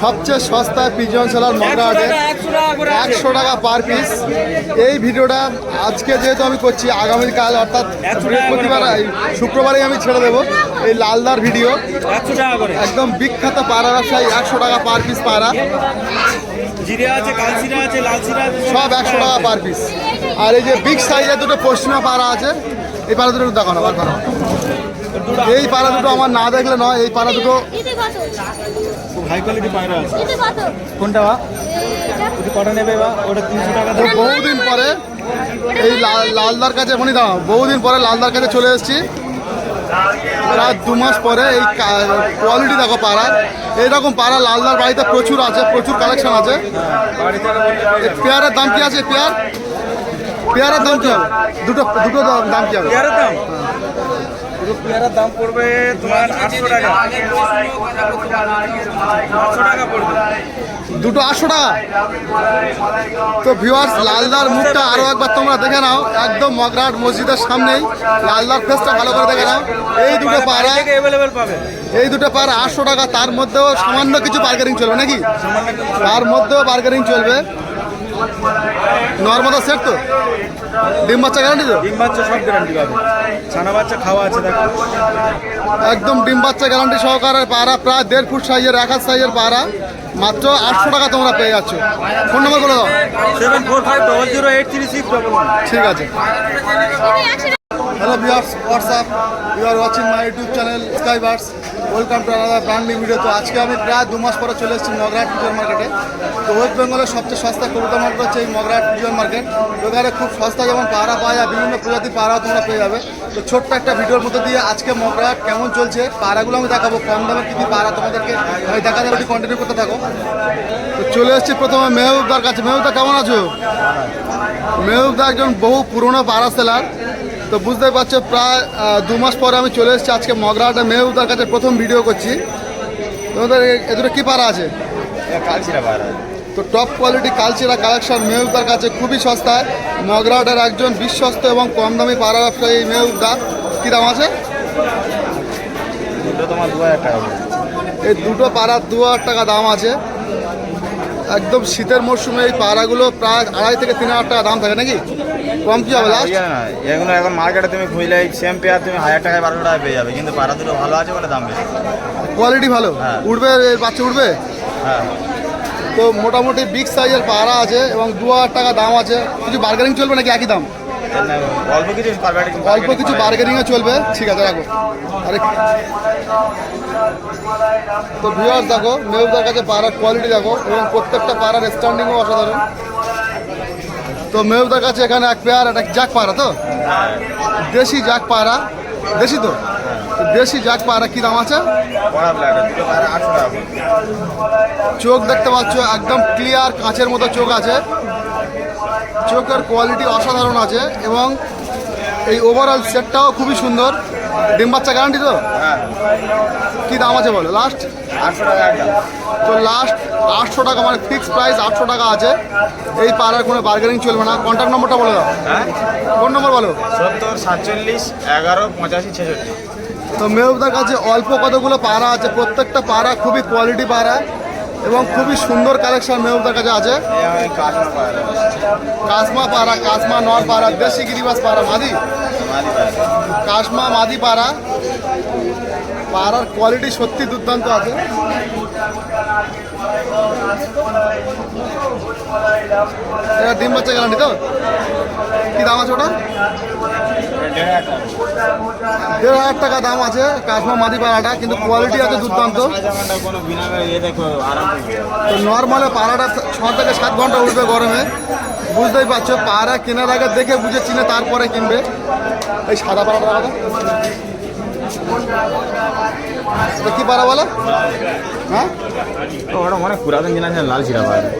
সবচেয়ে সস্তায় pigeon seller মগরাহাটে একশো টাকা পার পিস। এই ভিডিওটা আজকে যেহেতু আমি করছি আগামীকাল অর্থাৎ এই শুক্রবারেই আমি ছেড়ে দেবো এই লালদার ভিডিও। একদম বিখ্যাত পাড়া ব্যবসায়ী, একশো টাকা পার পিস পাড়া। আছে আছে আছে সব একশো টাকা পার পিস। আর এই যে বিগ সাইজের দুটো পশ্চিমা পাড়া আছে, এই পাড়া দুটো দেখানো এই পাড়া দুটো আমার না দেখলে নয়, এই পাড়া দুটো কত হাই কোয়ালিটি পায়রা আছে। কোনটা বা? এটা? যদি কটা নেবে বা ওটা তিনশো টাকা বহুদিন পরে এই লাল- লালদার কাছে এখনই দাঁড়াও বহুদিন পরে লালদার কাছে চলে এসেছি। প্রায় দু মাস পরে এই কোয়ালিটি দেখো পাড়ার এইরকম পাড়া লালদার বাড়িতে প্রচুর আছে প্রচুর কালেকশন আছে। পেয়ারের দাম কি আছে পেয়ার? পেয়ারের দাম কি হবে? দুটো দুটো দাম- দাম কি হবে? পেয়ারের দাম? পুরো পেয়ারের দাম পড়বে তোমার আটশো টাকা। আটশো টাকা পড়বে। দুটো আটশো টাকা? তো ভিউয়ার্স লালদার মুখটা আরও একবার তোমরা দেখে নাও। একদম মগরাট মসজিদের সামনেই। লালদার ফেসটা ভালো করে দেখে নাও। এই দুটো পাড়া এই দুটো পাড়া আটশো টাকা। তার মধ্যেও সামান্য কিছু বার্গেনিং চলবে নাকি? তার মধ্যেও বার্গেনিং চলবে। নর্মাদা সেট তো? ডিম বাচ্চা গ্যারান্টি তো? ডিম বাচ্চা সব গ্যারান্টি পাবে। ছানা বাচ্চা খাওয়া আছে দেখো। একদম ডিম বাচ্চা গ্যারান্টি সহকারে পাড়া প্রায় দেড় ফুট সাইজের এক হাত সাইজের পাড়া। মাত্র আটশো টাকা তোমরা পেয়ে যাচ্ছ। ফোন নম্বর করে দাও। Seven four five double zero eight three six ঠিক আছে। হ্যালো একশো WhatsApp you are watching You YouTube channel Skybirds. Welcome to আলাদা ব্র্যান্ড নিউ ভিডিও তো আজকে আমি প্রায় দু মাস পরে চলে এসেছি মগরাট পুজোর মার্কেটে তো ওয়েস্ট বেঙ্গলের সবচেয়ে সস্তা কবিতা মার্কেট হচ্ছে এই মগরাট পুজোর মার্কেট এখানে খুব সস্তা যেমন পাড়া পাওয়া যায় বিভিন্ন প্রজাতির পাড়াও তোমরা পেয়ে যাবে। তো ছোট্ট একটা ভিডিওর মধ্যে দিয়ে আজকে মগরাট কেমন চলছে পাড়াগুলো আমি দেখাবো। কম দামে কী কী পাড়া তোমাদেরকে আমি দেখা যাবে কন্টিনিউ করতে থাকো। তো চলে এসেছি প্রথমে মেহবুবদার কাছে। মেহবুবদা কেমন আছো? মেহবুবদা একজন বহু পুরনো পাড়া সেলার তো বুঝতেই পারছ প্রায় দু মাস পরে আমি চলে এসেছি। আজকে মগরাহাটে মেহবুবদার কাছে প্রথম ভিডিও করছি। তোমাদের এ- এ দুটো কী পাড়া আছে? পায়রা তো টপ কোয়ালিটি কালচিরা কালেকশন মেহবুবদার কাছে খুবই সস্তায়। মগরাহাটের একজন বিশ্বস্ত এবং কম দামি পাড়া ব্যবসায়ী মেহবুবদা কী দাম আছে? এই দুটো পাড়ার দু হাজার টাকা দাম আছে। একদম শীতের মরশুমে এই পাড়াগুলো প্রায় আড়াই থেকে তিন হাজার টাকা দাম থাকে নাকি? কম কি হবে লাস্ট এগুলো এখন মার্কেটে তুমি খুঁজলে সেম পেয়ার তুমি হাজার টাকায় বারোশো টাকায় পেয়ে যাবে কিন্তু পাড়া দুটো ভালো আছে বলে দাম বেশি। কোয়ালিটি ভালো? হ্যাঁ। উঠবে এর বাচ্চা উঠবে হ্যাঁ। তো মোটামুটি বিগ সাইজের পাড়া আছে এবং দু হাজার টাকা দাম আছে। কিছু বার্গেনিং চলবে নাকি একই দাম? অল্প কিছু অল্প কিছু বার্গেনিংও চলবে। ঠিক আছে রাখো আরে তো ভিউয়ার্স দেখো মেহুদার কাছে পাড়ার কোয়ালিটি দেখো, এবং প্রত্যেকটা পাড়ার স্ট্যান্ডিংও অসাধারণ। তো মেহুদার কাছে এখানে এক পেয়ার একটা জাক পাড়া তো? দেশি জাক পাড়া। দেশি তো? দেশি জাক পাড়া কি দাম আছে? পায়রা। চোখ দেখতে পাচ্ছ, একদম ক্লিয়ার কাঁচের মতো চোখ আছে। চোখের কোয়ালিটি অসাধারণ আছে, এবং এই ওভারঅল সেটটাও খুবই সুন্দর। ডিম বাচ্চা গ্যারান্টি তো? হ্যাঁ। কি দাম আছে বলো? লাস্ট আটশো টাকা তো লাস্ট আটশো টাকা মানে ফিক্স প্রাইস আটশো টাকা আছে। এই পাড়ার কোনো বার্গেনিং চলবে না। কন্ট্যাক্ট নম্বরটা বলে দাও। হ্যাঁ। কোন নম্বর বলো। সত্তর সাতচল্লিশ এগারো পঁচাশি ছেষট্টি। তো মেহবুদার কাছে অল্প কতগুলো পাড়া আছে? প্রত্যেকটা পাড়া খুবই কোয়ালিটি পাড়া এবং খুবই সুন্দর কালেকশন মেহবুদার কাছে আছে। কাসমা পাড়া। কাসমা নর পাড়া দেশি গিরিবাস পাড়া মাদি? পায়রা মাদি পাড়া পাড়ার কোয়ালিটি সত্যি দুর্দান্ত আছে। ডিম বাচ্চা গ্যারান্টি তো? কি দাম আছে ওটা? দেড় হাজার টাকা দাম আছে কাশমা মাদি পাড়াটা কিন্তু কোয়ালিটি আছে দুর্দান্ত। তো নর্মালে পাড়াটা ছ থেকে সাত ঘণ্টা উঠবে গরমে। বুঝতেই পারছ পাড়া কেনার আগে দেখে বুঝে চিনে তারপরে কিনবে। এই সাদা পাড়াটা এটা কি পাড়া বলো? হ্যাঁ? ওটা অনেক পুরাতন জিনিস লাল ছিড়া পায়রা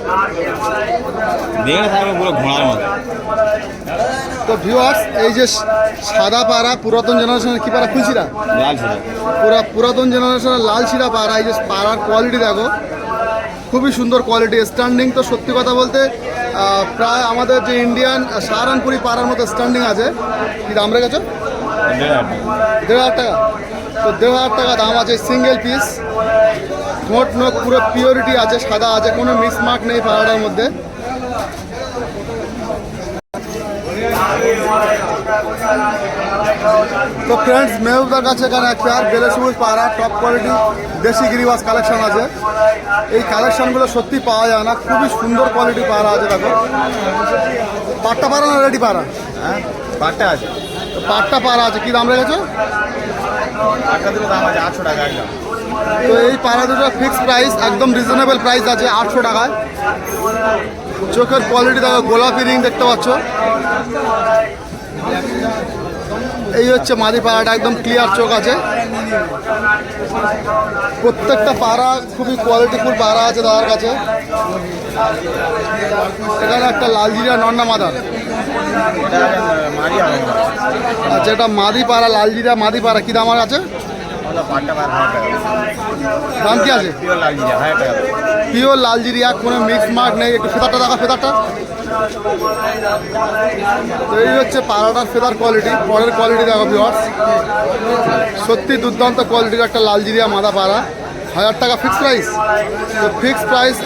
দেখে থাকবে পুরো ঘোড়ার মতো। তো ভিউয়ার্স এই যে সাদা পাড়া পুরাতন জেনারেশনের কি পাড়া খুলছিরা লাল ছিড়া পুরা পুরাতন জেনারেশনের লাল শিরা পাড়া এই যে পাড়ার কোয়ালিটি দেখো। খুবই সুন্দর কোয়ালিটি স্ট্যান্ডিং তো সত্যি কথা বলতে প্রায় আমাদের যে ইন্ডিয়ান সাহারানপুরি পাড়ার মতো স্ট্যান্ডিং আছে। কি দাম রেখেছ? দেড় হাজার টাকা। তো দেড় হাজার টাকা দাম আছে সিঙ্গেল পিস মোট নোট পুরো পিওরিটি আছে, সাদা আছে, কোনো মিসমার্ক নেই পাড়াটার মধ্যে। তো ফ্রেন্ডস মেহুদার কাছে এখানে এক পেয়ার বেলে সবুজ পাড়া টপ কোয়ালিটি দেশি গিরিবাস কালেকশন আছে। এই কালেকশনগুলো সত্যি পাওয়া যায় না খুবই সুন্দর কোয়ালিটি পাড়া আছে দেখো। পাট্টা পাড়া না রেডি পাড়া হ্যাঁ? পাটটা আছে। তো পাট্টা পাড়া আছে কী দাম রেখেছো? পাটটা দুটো দাম আছে আটশো টাকা একদম। তো এই পাড়া দুটো ফিক্সড প্রাইস একদম রিজনেবল প্রাইস আছে আটশো টাকায়। চোখের কোয়ালিটি দেখো গোলাপি রিং দেখতে পাচ্ছ। এই হচ্ছে মাদি পাড়াটা একদম ক্লিয়ার চোখ আছে। প্রত্যেকটা পাড়া খুবই কোয়ালিটিফুল পাড়া আছে দাদার কাছে। এখানে একটা লালজিরা নন্না মাদার। আচ্ছা এটা মাদি পাড়া লালজিরা মাদি পাড়া কী দাম আছে? দাম কি আছে? পিওর লাল লালজিরিয়া কোনো মিক্স মার্ক নেই একটু ফেদারটা দেখা ফেদারটা। তো এই হচ্ছে পাড়াটার ফেদার কোয়ালিটি পরের কোয়ালিটি দেখো ভিওয়ার্স সত্যি দুর্দান্ত কোয়ালিটির একটা লালজিরিয়া মাদা পাড়া। হাজার টাকা ফিক্স প্রাইস তো ফিক্স প্রাইস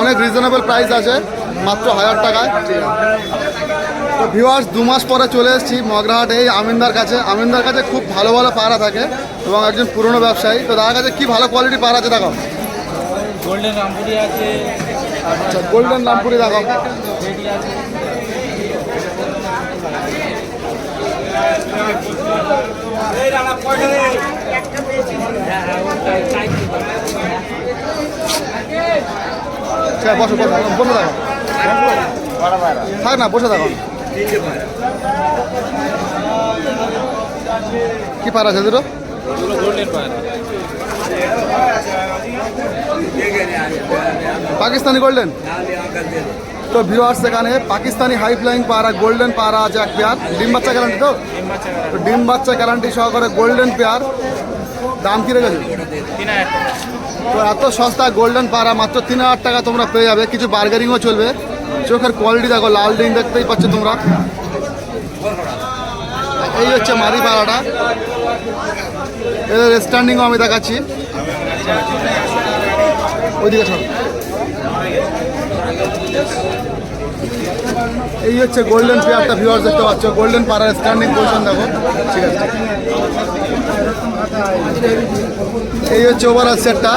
অনেক রিজনেবল প্রাইস আছে মাত্র হাজার টাকায়। তো ভিওয়ার্স দু মাস পরে চলে এসেছি মগরাহাটে এই আমিনদার কাছে। আমিনদার কাছে খুব ভালো ভালো পাড়া থাকে এবং একজন পুরনো ব্যবসায়ী। তো তার কাছে কি ভালো কোয়ালিটি পাড়া আছে দেখো গোল্ডেন রামপুরি আছে আচ্ছা গোল্ডেন লামপুরি দেখাও। আচ্ছা, বসো বসো বসে দেখো থাক না বসে দেখো কি পার আছে দুটো? পাকিস্তানি গোল্ডেন? তো ভিউয়ার্স এখানে পাকিস্তানি হাই ফ্লাইং পাড়া গোল্ডেন পাড়া আছে এক পেয়ার ডিম বাচ্চা গ্যারান্টি তো? ডিম বাচ্চা গ্যারান্টি সহকারে গোল্ডেন পেয়ার দাম কি রেখেছে? তো এত সস্তা গোল্ডেন পাড়া, মাত্র তিন হাজার টাকা তোমরা পেয়ে যাবে। কিছু বার্গেনিংও চলবে। চোখের কোয়ালিটি দেখো, লাল ডিং দেখতেই পাচ্ছ তোমরা। এই হচ্ছে মারি পাড়াটা। এদের স্ট্যান্ডিংও আমি দেখাচ্ছি। ওইদিকে ছাড়ো এই হচ্ছে গোল্ডেন পেয়ারটা ভিউয়ার্স দেখতে পাচ্ছ। গোল্ডেন পাড়ার স্ট্যান্ডিং পজিশন দেখো। ঠিক আছে। এই হচ্ছে ওভারঅল সেটটা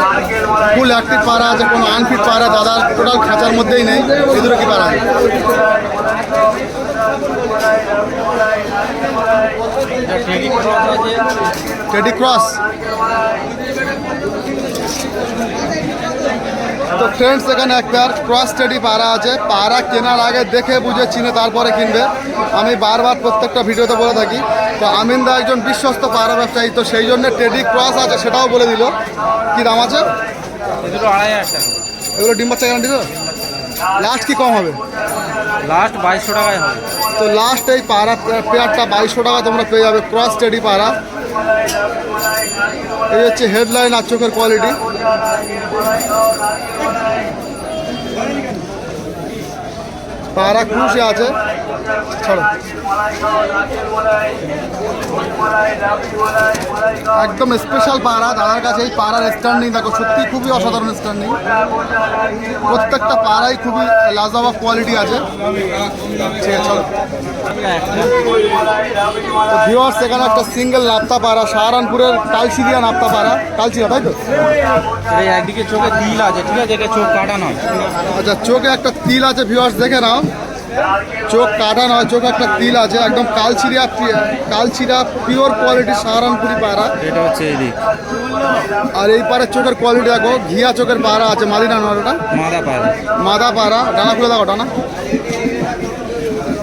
ফুল অ্যাক্টিভ পাড়া আছে, কোনো আনফিট পাড়া দাদার টোটাল খাঁচার মধ্যেই নেই। দুটো কি পাড়া? টেডি ক্রস আছে টেডি ক্রস তো ফ্রেন্ডস এখানে এক পেয়ার ক্রস টেডি পাড়া আছে। পাড়া কেনার আগে দেখে বুঝে চিনে তারপরে কিনবে। আমি বারবার প্রত্যেকটা ভিডিওতে বলে থাকি তো আমিনদা একজন বিশ্বস্ত পাড়া ব্যবসায়ী তো সেই জন্য টেডি ক্রস আছে সেটাও বলে দিল। কি দাম আছে? এগুলো ডিম বাচ্চা গ্যারান্টি তো? লাস্ট কি কম হবে? লাস্ট বাইশশো টাকায় হবে। তো লাস্ট এই পাড়া পেয়ারটা বাইশশো টাকা তোমরা পেয়ে যাবে ক্রস টেডি পাড়া। এই হচ্ছে হেডলাইন আর চোখের কোয়ালিটি পাড়া খুশি আছে। ছাড়ো। একদম স্পেশাল পাড়া দাদার কাছে এই পাড়ার স্ট্যান্ডিং দেখো সত্যি খুবই অসাধারণ স্ট্যান্ডিং প্রত্যেকটা পাড়াই খুবই লাজবাব কোয়ালিটি আছে। ঠিক আছে চলো। ভিওয়ার্স এখানে একটা সিঙ্গেল নাপ্তা পাড়া সাহারানপুরের কালচিরিয়া নাপ্তা পাড়া। কালচিরা তাই তো? একদিকে চোখে তিল আছে ঠিক আছে চোখ কাটা নয়। আচ্ছা চোখে একটা তিল আছে ভিউয়ার্স দেখে নাও। চোখ কাটা নয় চোখে একটা তিল আছে একদম কালচিরিয়া পি- কালচিরা পিওর কোয়ালিটি সাহারানপুরি পাড়া। এটা হচ্ছে এদিক আর এই পাড়ের চোখের কোয়ালিটি দেখো ঘিয়া চোখের পাড়া আছে মাদিনা নয় ওটা? মাদা পায়রা মাদা পাড়া ডানা খুলে দেখো ডানা।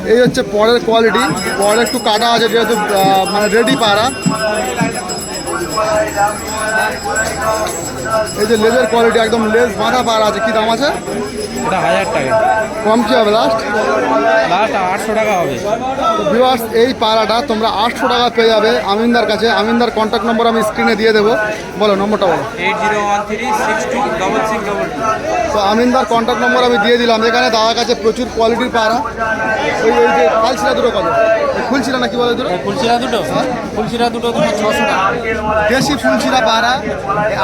এই হচ্ছে পরের কোয়ালিটি পরে একটু কাটা আছে যেহেতু মানে রেডি পাড়া। এই যে লেজের কোয়ালিটি একদম লেজ বাঁধা পাড়া আছে কি দাম আছে? এটা হাজার টাকা। কম কি হবে লাস্ট লাস্ট আটশো টাকা হবে। তো ভিউয়ার্স এই পাড়াটা তোমরা আটশো টাকা পেয়ে যাবে আমিনদার কাছে। আমিনদার কন্ট্যাক্ট নম্বর আমি স্ক্রিনে দিয়ে দেবো। বলো নম্বরটা বলো। Eight zero one three six two double six double তো আমিনদার কন্ট্যাক্ট নম্বর আমি দিয়ে দিলাম। এখানে দাদার কাছে প্রচুর কোয়ালিটির পাড়া। ওই ওই যে কালসিরা দুটো কত? ফুলছিরা না কি বলে দুটো ফুলশিরা দুটো। হ্যাঁ? ফুলশিরা দুটো তোমার ছশো টাকা দেশি ফুলছিরা পাড়া।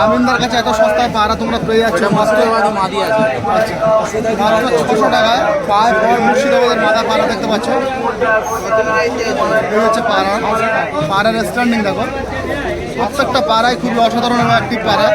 আমিনদার কাছে এত সস্তায় পাড়া তোমরা পেয়ে যাচ্ছ। মাত্র মুর্শিদাবাদে মাদি আছে। মাত্র ছশো টাকায় পায়ে পর মুর্শিদাবাদের মাথা পাড়া দেখতে পাচ্ছ। এই হচ্ছে পাড়া। পাড়ার স্ট্যান্ডিং দেখো। প্রত্যেকটা পাড়ায় খুবই অসাধারণ এবং অ্যাক্টিভ পাড়া।